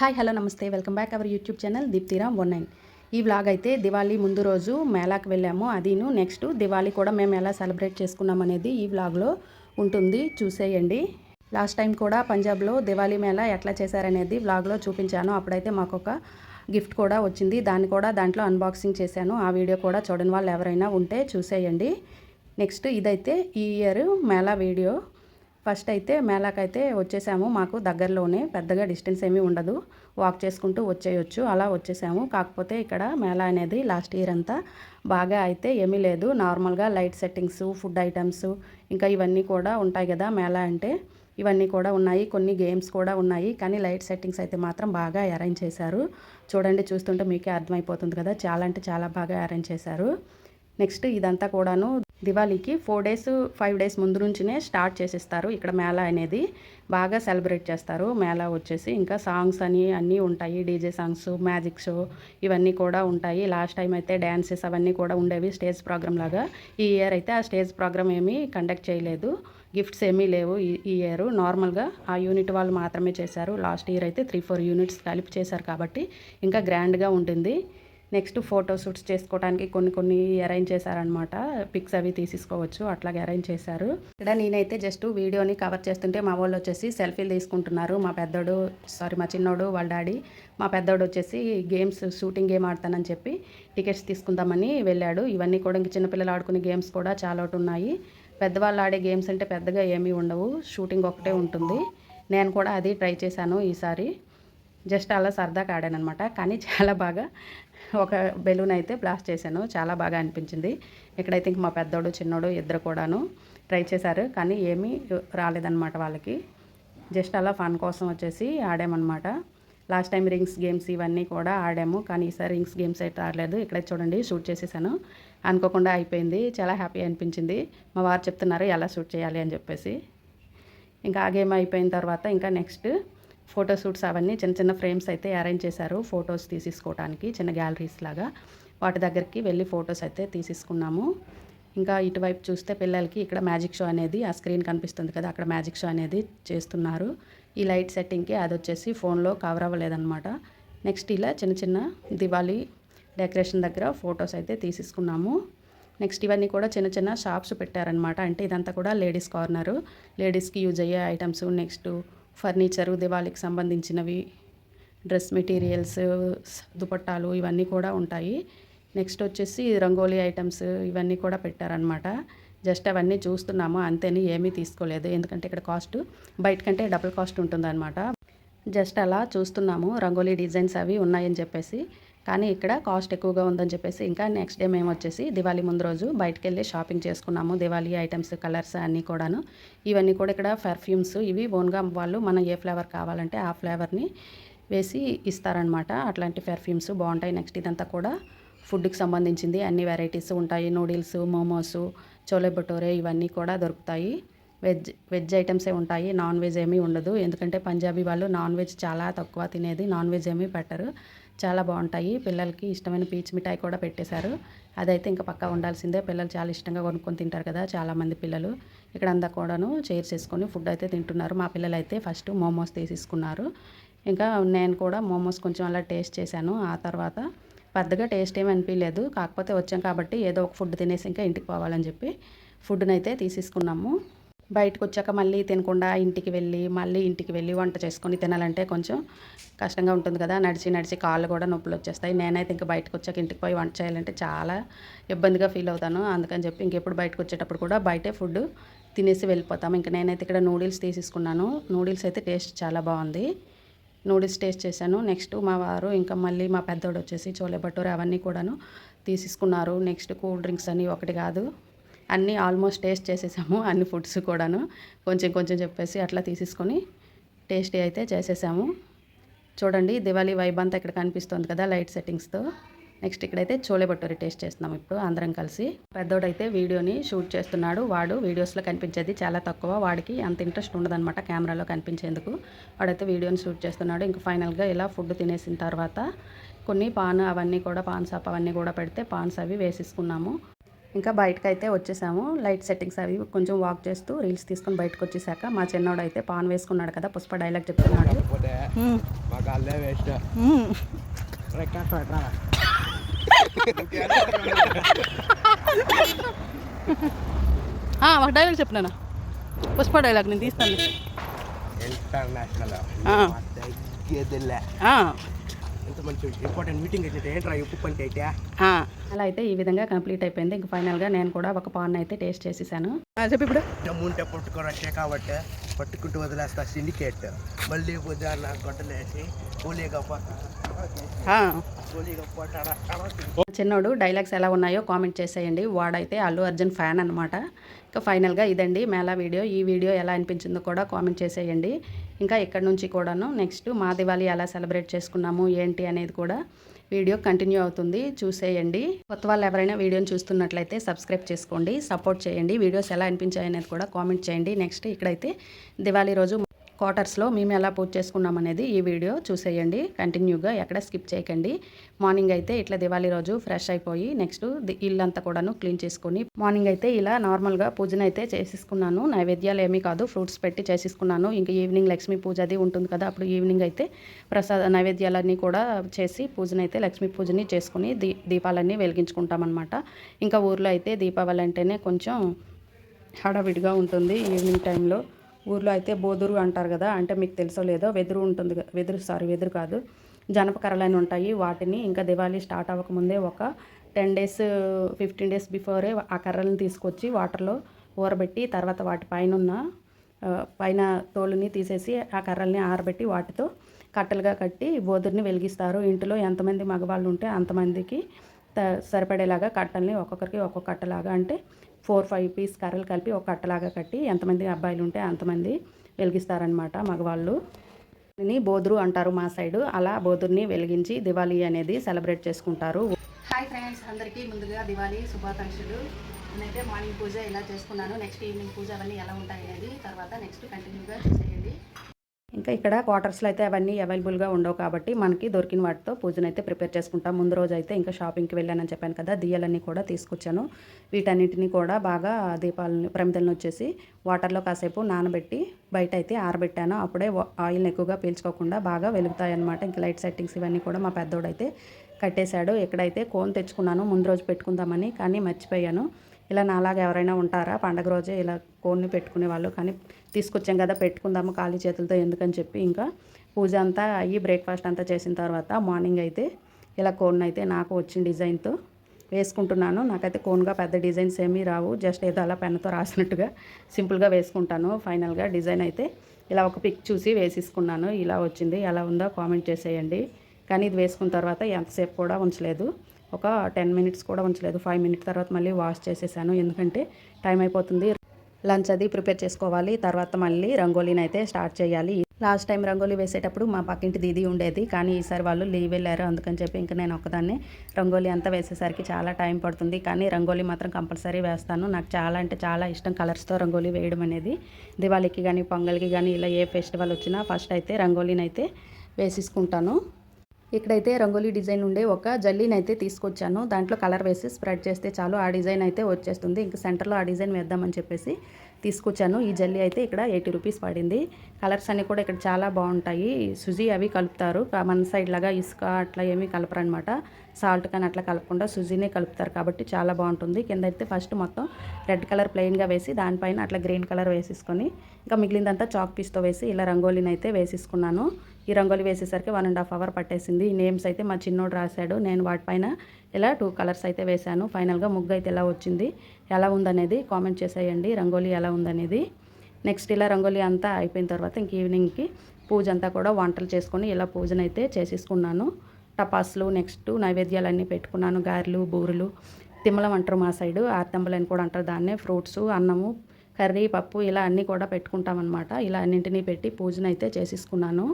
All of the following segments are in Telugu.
హాయ్ హలో నమస్తే. Welcome back our YouTube channel Deeptiram one nine. ఈ వ్లాగ్ అయితే దివాళీ ముందు రోజు మేళాకి వెళ్ళాము. అదిను నెక్స్ట్ దివాళీ కూడా మేము ఎలా సెలబ్రేట్ చేసుకున్నాం అనేది ఈ వ్లాగ్లో ఉంటుంది. చూసేయండి. లాస్ట్ టైం కూడా పంజాబ్లో దివాళీ మేళా ఎట్లా చేశారనేది వ్లాగ్లో చూపించాను. అప్పుడైతే మాకు ఒక గిఫ్ట్ కూడా వచ్చింది. దాన్ని కూడా దాంట్లో అన్బాక్సింగ్ చేశాను. ఆ వీడియో కూడా చూడని వాళ్ళు ఎవరైనా ఉంటే చూసేయండి. నెక్స్ట్ ఇదైతే ఈ ఇయర్ మేళా వీడియో. ఫస్ట్ అయితే మేళాకైతే వచ్చేసాము. మాకు దగ్గరలోనే పెద్దగా డిస్టెన్స్ ఏమీ ఉండదు. వాక్ చేసుకుంటూ వచ్చేయొచ్చు. అలా వచ్చేసాము. కాకపోతే ఇక్కడ మేళా అనేది లాస్ట్ ఇయర్ అంతా బాగా అయితే ఏమీ లేదు. నార్మల్గా లైట్ సెట్టింగ్స్ ఫుడ్ ఐటమ్స్ ఇంకా ఇవన్నీ కూడా ఉంటాయి కదా మేళా అంటే. ఇవన్నీ కూడా ఉన్నాయి. కొన్ని గేమ్స్ కూడా ఉన్నాయి. కానీ లైట్ సెట్టింగ్స్ అయితే మాత్రం బాగా అరేంజ్ చేశారు. చూడండి చూస్తుంటే మీకే అర్థమైపోతుంది కదా. చాలా అంటే చాలా బాగా అరేంజ్ చేశారు. నెక్స్ట్ ఇదంతా కూడాను దివాళీకి ఫోర్ డేస్ ఫైవ్ డేస్ ముందు నుంచినే స్టార్ట్ చేసేస్తారు. ఇక్కడ మేళా అనేది బాగా సెలబ్రేట్ చేస్తారు. మేళా వచ్చేసి ఇంకా సాంగ్స్ అని అన్నీ ఉంటాయి. డీజే సాంగ్స్ మ్యాజిక్ షో ఇవన్నీ కూడా ఉంటాయి. లాస్ట్ టైం అయితే డ్యాన్సెస్ అవన్నీ కూడా ఉండేవి స్టేజ్ ప్రోగ్రామ్ లాగా. ఈ ఇయర్ అయితే ఆ స్టేజ్ ప్రోగ్రామ్ ఏమీ కండక్ట్ చేయలేదు. గిఫ్ట్స్ ఏమీ లేవు ఈ ఇయర్. నార్మల్గా ఆ యూనిట్ వాళ్ళు మాత్రమే చేశారు. లాస్ట్ ఇయర్ అయితే త్రీ ఫోర్ యూనిట్స్ కలిపి చేశారు కాబట్టి ఇంకా గ్రాండ్గా ఉంటుంది. నెక్స్ట్ ఫోటో షూట్స్ చేసుకోవడానికి కొన్ని కొన్ని అరేంజ్ చేశారనమాట పిక్స్ అవి తీసుకోవచ్చు అట్లాగే అరేంజ్ చేశారు. ఇక్కడ నేనైతే జస్ట్ వీడియోని కవర్ చేస్తుంటే మా వాళ్ళు వచ్చేసి సెల్ఫీలు తీసుకుంటున్నారు. మా పెద్దోడు సారీ మా చిన్నోడు వాళ్ళ డాడీ మా పెద్దోడు వచ్చేసి గేమ్స్ షూటింగ్ గేమ్ ఆడతానని చెప్పి టికెట్స్ తీసుకుందామని వెళ్ళాడు. ఇవన్నీ కూడా ఇంక చిన్నపిల్లలు ఆడుకునే గేమ్స్ కూడా చాలా ఒకటి ఉన్నాయి. పెద్దవాళ్ళు ఆడే గేమ్స్ అంటే పెద్దగా ఏమీ ఉండవు. షూటింగ్ ఒకటే ఉంటుంది. నేను కూడా అది ట్రై చేశాను ఈసారి. జస్ట్ అలా సరదాగా ఆడానమాట కానీ చాలా బాగా ఒక బెలూన్ అయితే బ్లాస్ట్ చేశాను. చాలా బాగా అనిపించింది. ఇక్కడైతే ఇంక మా పెద్దోడు చిన్నోడు ఇద్దరు కూడాను ట్రై చేశారు. కానీ ఏమీ రాలేదన్నమాట వాళ్ళకి. జస్ట్ అలా ఫన్ కోసం వచ్చేసి ఆడామన్నమాట. లాస్ట్ టైం రింగ్స్ గేమ్స్ ఇవన్నీ కూడా ఆడాము. కానీ ఈసారి రింగ్స్ గేమ్స్ అయితే ఆడలేదు ఇక్కడ చూడండి షూట్ చేసేసాను. అనుకోకుండా అయిపోయింది. చాలా హ్యాపీ అనిపించింది. మా వారు చెప్తున్నారు ఎలా షూట్ చేయాలి అని చెప్పేసి. ఇంకా ఆ గేమ్ అయిపోయిన తర్వాత ఇంకా నెక్స్ట్ ఫోటో షూట్స్ అవన్నీ చిన్న చిన్న ఫ్రేమ్స్ అయితే అరేంజ్ చేశారు ఫొటోస్ తీసేసుకోవడానికి చిన్న గ్యాలరీస్ లాగా. వాటి దగ్గరికి వెళ్ళి ఫొటోస్ అయితే తీసేసుకున్నాము. ఇంకా ఇటువైపు చూస్తే పిల్లలకి ఇక్కడ మ్యాజిక్ షో అనేది ఆ స్క్రీన్ కనిపిస్తుంది కదా అక్కడ మ్యాజిక్ షో అనేది చేస్తున్నారు. ఈ లైట్ సెట్టింగ్కి అది వచ్చేసి ఫోన్లో కవర్ అవ్వలేదన్నమాట. నెక్స్ట్ ఇలా చిన్న చిన్న దివాళీ డెకరేషన్ దగ్గర ఫొటోస్ అయితే తీసేసుకున్నాము. నెక్స్ట్ ఇవన్నీ కూడా చిన్న చిన్న షాప్స్ పెట్టారనమాట అంటే ఇదంతా కూడా లేడీస్ కార్నరు లేడీస్కి యూజ్ అయ్యే ఐటమ్స్ నెక్స్ట్ ఫర్నిచరు దివాళీకి సంబంధించినవి డ్రెస్ మెటీరియల్స్ దుపట్టాలు ఇవన్నీ కూడా ఉంటాయి. నెక్స్ట్ వచ్చేసి రంగోలీ ఐటమ్స్ ఇవన్నీ కూడా పెట్టారనమాట జస్ట్ అవన్నీ చూస్తున్నాము అంతేని ఏమీ తీసుకోలేదు. ఎందుకంటే ఇక్కడ కాస్ట్ బయట కంటే డబుల్ కాస్ట్ ఉంటుందన్నమాట. జస్ట్ అలా చూస్తున్నాము రంగోలీ డిజైన్స్ అవి ఉన్నాయని చెప్పేసి. కానీ ఇక్కడ కాస్ట్ ఎక్కువగా ఉందని చెప్పేసి ఇంకా నెక్స్ట్ డే మేము వచ్చేసి దివాళీ ముందు రోజు బయటకు వెళ్ళి షాపింగ్ చేసుకున్నాము. దివాళీ ఐటమ్స్ కలర్స్ అన్నీ కూడాను. ఇవన్నీ కూడా ఇక్కడ పర్ఫ్యూమ్స్ ఇవి ఓన్గా వాళ్ళు మనం ఏ ఫ్లేవర్ కావాలంటే ఆ ఫ్లేవర్ని వేసి ఇస్తారనమాట అట్లాంటి పెర్ఫ్యూమ్స్ బాగుంటాయి. నెక్స్ట్ ఇదంతా కూడా ఫుడ్కి సంబంధించింది. అన్ని వెరైటీస్ ఉంటాయి. నూడిల్స్ మోమోస్ చోలే భటూరే ఇవన్నీ కూడా దొరుకుతాయి. వెజ్ వెజ్ ఐటమ్సే ఉంటాయి. నాన్ వెజ్ ఏమీ ఉండదు. ఎందుకంటే పంజాబీ వాళ్ళు నాన్ వెజ్ చాలా తక్కువ తినేది. నాన్ వెజ్ ఏమీ పెట్టరు. చాలా బాగుంటాయి. పిల్లలకి ఇష్టమైన పీచ్ మిఠాయి కూడా పెట్టేశారు. అదైతే ఇంకా పక్కా ఉండాల్సిందే. పిల్లలు చాలా ఇష్టంగా కొనుక్కొని తింటారు కదా చాలామంది పిల్లలు. ఇక్కడ అంతా కూడాను చైర్స్ వేసుకొని ఫుడ్ అయితే తింటున్నారు. మా పిల్లలు అయితే ఫస్ట్ మోమోస్ తీసేసుకున్నారు. ఇంకా నేను కూడా మోమోస్ కొంచెం అలా టేస్ట్ చేశాను. ఆ తర్వాత పెద్దగా టేస్ట్ ఏమి అనిపించలేదు కాకపోతే వచ్చాం కాబట్టి ఏదో ఒక ఫుడ్ తినేసి ఇంకా ఇంటికి పోవాలని చెప్పి ఫుడ్నైతే తీసేసుకున్నాము. బయటకు వచ్చాక మళ్ళీ తినకుండా ఇంటికి వెళ్ళి మళ్ళీ ఇంటికి వెళ్ళి వంట చేసుకొని తినాలంటే కొంచెం కష్టంగా ఉంటుంది కదా. నడిచి నడిచి కాళ్ళు కూడా నొప్పులు వచ్చేస్తాయి. నేనైతే ఇంకా బయటకు వచ్చాక ఇంటికి పోయి వంట చేయాలంటే చాలా ఇబ్బందిగా ఫీల్ అవుతాను. అందుకని చెప్పి ఇంకెప్పుడు బయటకు వచ్చేటప్పుడు కూడా బయటే ఫుడ్ తినేసి వెళ్ళిపోతాము ఇంకా నేనైతే ఇక్కడ నూడిల్స్ తీసేసుకున్నాను. నూడిల్స్ అయితే టేస్ట్ చాలా బాగుంది. నూడిల్స్ టేస్ట్ చేశాను. నెక్స్ట్ మా వారు ఇంకా మళ్ళీ మా పెద్దోడు వచ్చేసి చోలే భటూరే అవన్నీ కూడాను తీసేసుకున్నారు. నెక్స్ట్ కూల్ డ్రింక్స్ అని ఒకటి కాదు. అన్నీ ఆల్మోస్ట్ టేస్ట్ చేసేసాము అన్ని ఫుడ్స్ కూడాను. కొంచెం కొంచెం చెప్పేసి అట్లా తీసేసుకొని టేస్టీ అయితే చేసేసాము. చూడండి దివాళీ వైబ్ అంతా ఇక్కడ కనిపిస్తుంది కదా లైట్ సెట్టింగ్స్తో నెక్స్ట్ ఇక్కడైతే చోలే భటూరి టేస్ట్ చేస్తున్నాం ఇప్పుడు అందరం కలిసి. పెద్దోడైతే వీడియోని షూట్ చేస్తున్నాడు. వాడు వీడియోస్లో కనిపించేది చాలా తక్కువ. వాడికి అంత ఇంట్రెస్ట్ ఉండదన్నమాట కెమెరాలో కనిపించేందుకు. వాడైతే వీడియోని షూట్ చేస్తున్నాడు. ఇంకా ఫైనల్గా ఇలా ఫుడ్ తినేసిన తర్వాత కొన్ని పాన్ అవన్నీ కూడా పాన్ సాప్ అవన్నీ కూడా పెడితే పాన్స్ అవి వేసేసుకున్నాము. ఇంకా బయటకు అయితే వచ్చేసాము. లైట్ సెట్టింగ్స్ అవి కొంచెం వాక్ చేస్తూ రీల్స్ తీసుకొని బయటకు వచ్చేసాక మా చిన్నోడు అయితే పాన్ వేసుకున్నాడు కదా పుష్ప డైలాగ్ చెప్తున్నాడు. ఒక డైలాగ్ చెప్పినాను? పుష్ప డైలాగ్ నేను తీస్తాను. ఇంటర్నేషనల్. ఆ. తగ్గేదిలే ఆ, ఎంత మంచి ఇంపార్టెంట్ మీటింగ్ అయితే ఏంట్రా ఉప్పు అయితే. అలా అయితే ఈ విధంగా కంప్లీట్ అయిపోయింది. ఇంక ఫైనల్గా నేను కూడా ఒక పాన్ అయితే టేస్ట్ చేసేసాను. చెప్పి ఇప్పుడు. దమ్ముంటే పట్టుకొని వచ్చే కాబట్టి పట్టుకుంటూ వదిలేస్తా సిండికేట్. మళ్ళీ పొద్దున్న గొడ్డలేసి కూలీగా చిన్నోడు డైలాగ్స్ ఎలా ఉన్నాయో కామెంట్ చేసేయండి. వాడైతే అల్లు అర్జున్ ఫ్యాన్ అనమాట ఇంకా ఫైనల్గా ఇదండి. మేళా వీడియో. ఈ వీడియో ఎలా అనిపించిందో కూడా కామెంట్ చేసేయండి. ఇంకా ఇక్కడ నుంచి కూడాను నెక్స్ట్ మా దివాళీ ఎలా సెలబ్రేట్ చేసుకున్నాము ఏంటి అనేది కూడా వీడియో కంటిన్యూ అవుతుంది. చూసేయండి. కొత్త వాళ్ళు ఎవరైనా వీడియోని చూస్తున్నట్లయితే సబ్స్క్రైబ్ చేసుకోండి సపోర్ట్ చేయండి. వీడియోస్ ఎలా అనిపించాయనేది కూడా కామెంట్ చేయండి. నెక్స్ట్ ఇక్కడైతే దివాళీ రోజు క్వార్టర్స్లో మేము ఎలా పూజ చేసుకున్నాం అనేది ఈ వీడియో చూసేయండి. కంటిన్యూగా ఎక్కడ స్కిప్ చేయకండి. మార్నింగ్ అయితే ఇట్లా దివాళీ రోజు ఫ్రెష్ అయిపోయి నెక్స్ట్ ఇల్లంతా కూడాను క్లీన్ చేసుకుని మార్నింగ్ అయితే ఇలా నార్మల్గా పూజను అయితే చేసేసుకున్నాను. నైవేద్యాలు ఏమీ కాదు ఫ్రూట్స్ పెట్టి చేసేసుకున్నాను. ఇంకా ఈవినింగ్ లక్ష్మీ పూజ అది ఉంటుంది కదా అప్పుడు ఈవినింగ్ అయితే ప్రసాద నైవేద్యాలన్నీ కూడా చేసి పూజనైతే అయితే లక్ష్మీ పూజని చేసుకుని దీ దీపాలన్నీ వెలిగించుకుంటామన్నమాట. ఇంకా ఊర్లో అయితే దీపావళి అంటేనే కొంచెం హడావిడిగా ఉంటుంది ఈవినింగ్ టైంలో. ఊర్లో అయితే బోదురు అంటారు కదా అంటే మీకు తెలుసో లేదో వెదురు ఉంటుంది వెదురు సారీ వెదురు కాదు. జనపకరలని ఉంటాయి. వాటిని ఇంకా దివాళీ స్టార్ట్ అవ్వకముందే ఒక ten days fifteen days before ఆ కర్రలను తీసుకొచ్చి వాటర్లో ఊరబెట్టి తర్వాత వాటి పైన ఉన్న పైన తోలుని తీసేసి ఆ కర్రల్ని ఆరబెట్టి వాటితో కట్టలుగా కట్టి బోదుర్ని వెలిగిస్తారు. ఇంటిలో ఎంతమంది మగవాళ్ళు ఉంటే అంతమందికి త- సరిపడేలాగా కట్టల్ని ఒక్కొక్కరికి ఒక్కొక్క కట్టలాగా అంటే ఫోర్ ఫైవ్ పీస్ కర్రలు కలిపి ఒక కట్టలాగా కట్టి ఎంతమంది అబ్బాయిలు ఉంటే అంతమంది వెలిగిస్తారనమాట మగవాళ్ళు. దీన్ని బోధురు అంటారు మా సైడు. అలా బోధుర్ని వెలిగించి దివాళీ అనేది సెలబ్రేట్ చేసుకుంటారు. హాయ్ ఫ్రెండ్స్ అందరికీ ముందుగా దివాళీ శుభాకాంక్షలు. నేనైతే మార్నింగ్ పూజ ఇలా చేసుకున్నాను. నెక్స్ట్ ఈవినింగ్ పూజ అవన్నీ ఎలా ఉంటాయి అనేది తర్వాత నెక్స్ట్ కంటిన్యూగా చేసేయండి. ఇంకా ఇక్కడ క్వార్టర్స్లో అయితే అవన్నీ అవైలబుల్గా ఉండవు కాబట్టి మనకి దొరికిన వాటితో పూజనైతే ప్రిపేర్ చేసుకుంటాం. ముందు రోజు అయితే ఇంకా షాపింగ్కి వెళ్ళానని చెప్పాను కదా దియ్యలన్నీ కూడా తీసుకొచ్చాను. వీటన్నిటిని కూడా బాగా దీపాలని ప్రమిదలను వచ్చేసి వాటర్లో కాసేపు నానబెట్టి బయట అయితే ఆరబెట్టాను. అప్పుడే ఆయిల్ని ఎక్కువగా పీల్చుకోకుండా బాగా వెలుగుతాయన్నమాట. ఇంకా లైట్ సెట్టింగ్స్ ఇవన్నీ కూడా మా పెద్దోడైతే కట్టేశాడు. ఇక్కడైతే కోన్ తెచ్చుకున్నాను ముందు రోజు పెట్టుకుందామని కానీ మర్చిపోయాను. ఇలా నాలాగా ఎవరైనా ఉంటారా? పండగ రోజే ఇలా కోన్ని పెట్టుకునే వాళ్ళు కానీ తీసుకొచ్చాం కదా పెట్టుకుందాము ఖాళీ చేతులతో ఎందుకని చెప్పి ఇంకా పూజ అంతా అయ్యి బ్రేక్ఫాస్ట్ అంతా చేసిన తర్వాత మార్నింగ్ అయితే ఇలా కోన్ అయితే నాకు వచ్చిన డిజైన్తో వేసుకుంటున్నాను. నాకైతే కోన్గా పెద్ద డిజైన్స్ ఏమీ రావు. జస్ట్ ఏదో అలా పెన్నుతో రాసినట్టుగా సింపుల్గా వేసుకుంటాను. ఫైనల్గా డిజైన్ అయితే ఇలా ఒక పిక్ చూసి వేసేసుకున్నాను. ఇలా వచ్చింది. ఎలా ఉందో కామెంట్ చేసేయండి. కానీ ఇది వేసుకున్న తర్వాత ఎంతసేపు కూడా ఉంచలేదు. ఒక టెన్ మినిట్స్ కూడా ఉంచలేదు. ఫైవ్ మినిట్స్ తర్వాత మళ్ళీ వాష్ చేసేసాను. ఎందుకంటే టైం అయిపోతుంది. లంచ్ అది ప్రిపేర్ చేసుకోవాలి. తర్వాత మళ్ళీ రంగోలీని అయితే స్టార్ట్ చేయాలి. లాస్ట్ టైం రంగోలీ వేసేటప్పుడు మా పక్కింటి దీది ఉండేది. కానీ ఈసారి వాళ్ళు లీవ్ వెళ్ళారు. అందుకని చెప్పి ఇంకా నేను ఒకదాన్నే రంగోలీ అంతా వేసేసరికి చాలా టైం పడుతుంది. కానీ రంగోలీ మాత్రం కంపల్సరీ వేస్తాను. నాకు చాలా అంటే చాలా ఇష్టం కలర్స్తో రంగోలీ వేయడం అనేది. దివాళీకి కానీ పొంగల్కి కానీ ఇలా ఏ ఫెస్టివల్ వచ్చినా ఫస్ట్ అయితే రంగోలీని అయితే వేసేసుకుంటాను. ఇక్కడైతే రంగోలీ డిజైన్ ఉండే ఒక జల్లీని అయితే తీసుకొచ్చాను. దాంట్లో కలర్ వేసి స్ప్రెడ్ చేస్తే చాలు. ఆ డిజైన్ అయితే వచ్చేస్తుంది. ఇంకా సెంటర్లో ఆ డిజైన్ వేద్దామని చెప్పేసి తీసుకొచ్చాను. ఈ జల్లీ అయితే ఇక్కడ ఎయిటీ రూపీస్ పడింది. కలర్స్ అన్నీ కూడా ఇక్కడ చాలా బాగుంటాయి. సుజీ అవి కలుపుతారు. మన సైడ్ లాగా ఇసుక అట్లా ఏమీ కలపరనమాట. సాల్ట్ కానీ అట్లా కలపకుండా సుజీనే కలుపుతారు కాబట్టి చాలా బాగుంటుంది. కింద అయితే ఫస్ట్ మొత్తం రెడ్ కలర్ ప్లెయిన్గా వేసి దానిపైన అట్లా గ్రీన్ కలర్ వేసేసుకొని ఇంకా మిగిలిందంతా చాక్ పీస్తో వేసి ఇలా రంగోలీని అయితే వేసేసుకున్నాను. ఈ రంగోలి వేసేసరికి వన్ అండ్ హాఫ్ అవర్ పట్టేసింది. ఈ నేమ్స్ అయితే మా చిన్నోడు రాశాడు. నేను వాటిపైన ఇలా టూ కలర్స్ అయితే వేశాను. ఫైనల్గా ముగ్గు అయితే ఎలా వచ్చింది ఎలా ఉందనేది కామెంట్ చేసేయండి. రంగోలి ఎలా ఉందనేది. నెక్స్ట్ ఇలా రంగోలి అంతా అయిపోయిన తర్వాత ఇంక ఈవినింగ్కి పూజ అంతా కూడా వంటలు చేసుకొని ఇలా పూజనైతే చేసేసుకున్నాను. టపాసులు నెక్స్ట్ నైవేద్యాలన్నీ పెట్టుకున్నాను. గారెలు బూరెలు తిమ్మలం అంటారు మా సైడు ఆర్తంబలు అని కూడా అంటారు దాన్నే. ఫ్రూట్స్ అన్నము కర్రీ పప్పు ఇలా అన్నీ కూడా పెట్టుకుంటామన్నమాట. ఇలా అన్నింటినీ పెట్టి పూజనైతే చేసేసుకున్నాను.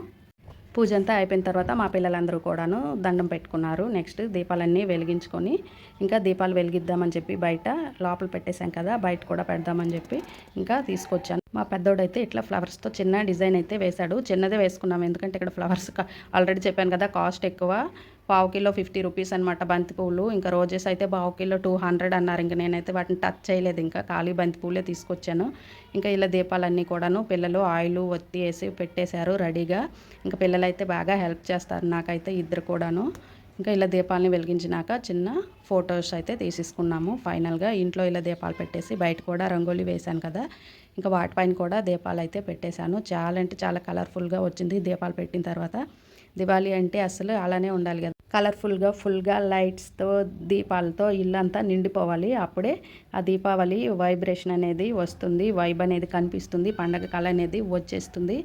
పూజ అంతా అయిపోయిన తర్వాత మా పిల్లలందరూ కూడాను దండం పెట్టుకున్నారు. నెక్స్ట్ దీపాలన్నీ వెలిగించుకొని ఇంకా దీపాలు వెలిగిద్దామని చెప్పి బయట లోపల పెట్టేశాం కదా బయట కూడా పెడదామని చెప్పి ఇంకా తీసుకొచ్చాను. మా పెద్దోడైతే ఇట్లా ఫ్లవర్స్తో చిన్న డిజైన్ అయితే వేశాడు. చిన్నదే వేసుకున్నాం. ఎందుకంటే ఇక్కడ ఫ్లవర్స్ ఆల్రెడీ చెప్పాను కదా కాస్ట్ ఎక్కువ. పావు కిలో ఫిఫ్టీ రూపీస్ అనమాట బంతి ఇంకా రోజెస్ అయితే పావు కిలో టూ హండ్రెడ్ అన్నారు. ఇంకా నేనైతే వాటిని టచ్ చేయలేదు. ఇంకా ఖాళీ బంతి తీసుకొచ్చాను. ఇంకా ఇలా దీపాలన్నీ కూడాను పిల్లలు ఆయిల్ ఒత్తి వేసి పెట్టేశారు రెడీగా. ఇంకా పిల్లలు అయితే బాగా హెల్ప్ చేస్తారు నాకైతే ఇద్దరు కూడాను. ఇంకా ఇలా దీపాలని వెలిగించినాక చిన్న ఫొటోస్ అయితే తీసేసుకున్నాము. ఫైనల్గా ఇంట్లో ఇలా దీపాలు పెట్టేసి బయట కూడా రంగోలీ వేశాను కదా. ఇంకా వాటిపైన కూడా దీపాలు అయితే పెట్టేశాను. చాలా అంటే చాలా కలర్ఫుల్గా వచ్చింది దీపాలు పెట్టిన తర్వాత. దివాళీ అంటే అసలు అలానే ఉండాలి కదా. కలర్ఫుల్గా ఫుల్గా లైట్స్తో దీపాలతో ఇల్లంతా నిండిపోవాలి. అప్పుడే ఆ దీపావళి వైబ్రేషన్ అనేది వస్తుంది వైబ్ అనేది కనిపిస్తుంది పండగ కళ అనేది వచ్చేస్తుంది.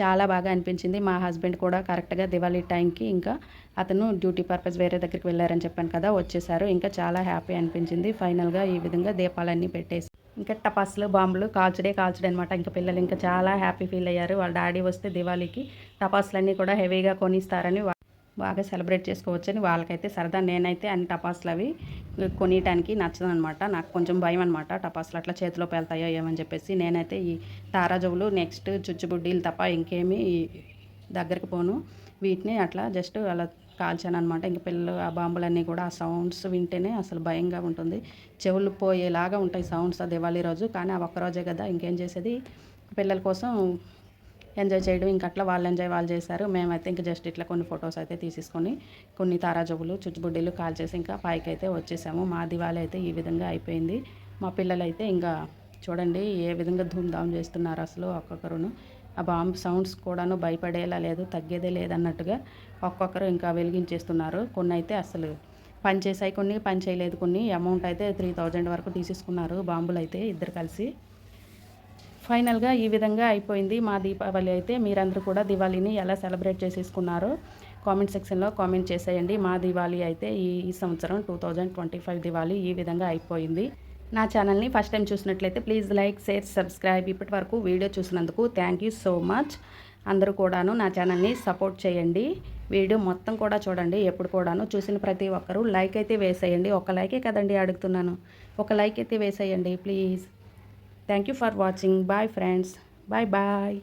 చాలా బాగా అనిపించింది. మా హస్బెండ్ కూడా కరెక్ట్గా దివాళీ టైంకి ఇంకా అతను డ్యూటీ పర్పస్ వేరే దగ్గరికి వెళ్ళారని చెప్పాను కదా వచ్చేసారు. ఇంకా చాలా హ్యాపీ అనిపించింది. ఫైనల్గా ఈ విధంగా దీపాలన్నీ పెట్టేసి ఇంకా టపాసులు బాంబులు కాల్చడే కాల్చడే అనమాట ఇంకా పిల్లలు ఇంకా చాలా హ్యాపీ ఫీల్ అయ్యారు. వాళ్ళ డాడీ వస్తే దివాళీకి టపాసులన్నీ కూడా హెవీగా కొనిస్తారని బాగా సెలబ్రేట్ చేసుకోవచ్చని వాళ్ళకైతే సరదా. నేనైతే అన్ని టపాసులు అవి కొనియటానికి నచ్చదనమాట. నాకు కొంచెం భయం అనమాట టపాసులు అట్లా చేతిలో పెళ్తాయో ఏమని చెప్పేసి నేనైతే ఈ తారాజవులు నెక్స్ట్ చుచ్చుబుడ్డీలు తప్ప ఇంకేమీ దగ్గరికి పోను. వీటిని అట్లా జస్ట్ అలా కాల్చాను అనమాట ఇంక పిల్లలు ఆ బాంబులన్నీ కూడా ఆ సౌండ్స్ వింటేనే అసలు భయంగా ఉంటుంది. చెవులు పోయేలాగా ఉంటాయి సౌండ్స్ ఆ దివాళీ రోజు. కానీ ఆ ఒక్కరోజే కదా ఇంకేం చేసేది? పిల్లల కోసం ఎంజాయ్ చేయడం ఇంకా అట్లా వాళ్ళు ఎంజాయ్ వాళ్ళు చేశారు. మేమైతే ఇంకా జస్ట్ ఇట్లా కొన్ని ఫొటోస్ అయితే తీసేసుకొని కొన్ని తారాజువులు చుచ్చుబుడ్డీలు కాల్ చేసి ఇంకా పైకి అయితే వచ్చేసాము. మా దివాళీ అయితే ఈ విధంగా అయిపోయింది. మా పిల్లలు అయితే ఇంకా చూడండి ఏ విధంగా ధూమ్ధామ్ చేస్తున్నారు అసలు ఒక్కొక్కరును. ఆ బాంబ్ సౌండ్స్ కూడాను భయపడేలా లేదు తగ్గేదే లేదన్నట్టుగా ఒక్కొక్కరు ఇంకా వెలిగించేస్తున్నారు. కొన్ని అయితే అసలు పని చేసాయి కొన్ని పని చేయలేదు కొన్ని. అమౌంట్ అయితే త్రీ థౌజండ్ వరకు తీసేసుకున్నారు బాంబులు అయితే ఇద్దరు కలిసి. ఫైనల్గా ఈ విధంగా అయిపోయింది మా దీపావళి అయితే. మీరందరూ కూడా దివాళీని ఎలా సెలబ్రేట్ చేసేసుకున్నారో కామెంట్ సెక్షన్లో కామెంట్ చేసేయండి. మా దివాళీ అయితే ఈ ఈ సంవత్సరం two thousand twenty five Diwali ఈ విధంగా అయిపోయింది. నా ఛానల్ని ఫస్ట్ టైం చూసినట్లయితే ప్లీజ్ లైక్ షేర్ సబ్స్క్రైబ్. ఇప్పటి వరకు వీడియో చూసినందుకు థ్యాంక్ యూ సో మచ్. అందరూ కూడాను నా ఛానల్ని సపోర్ట్ చేయండి. వీడియో మొత్తం కూడా చూడండి ఎప్పుడు కూడాను. చూసిన ప్రతి ఒక్కరూ లైక్ అయితే వేసేయండి. ఒక లైకే కదండి అడుగుతున్నాను. ఒక లైక్ అయితే వేసేయండి please. Thank you for watching bye friends bye bye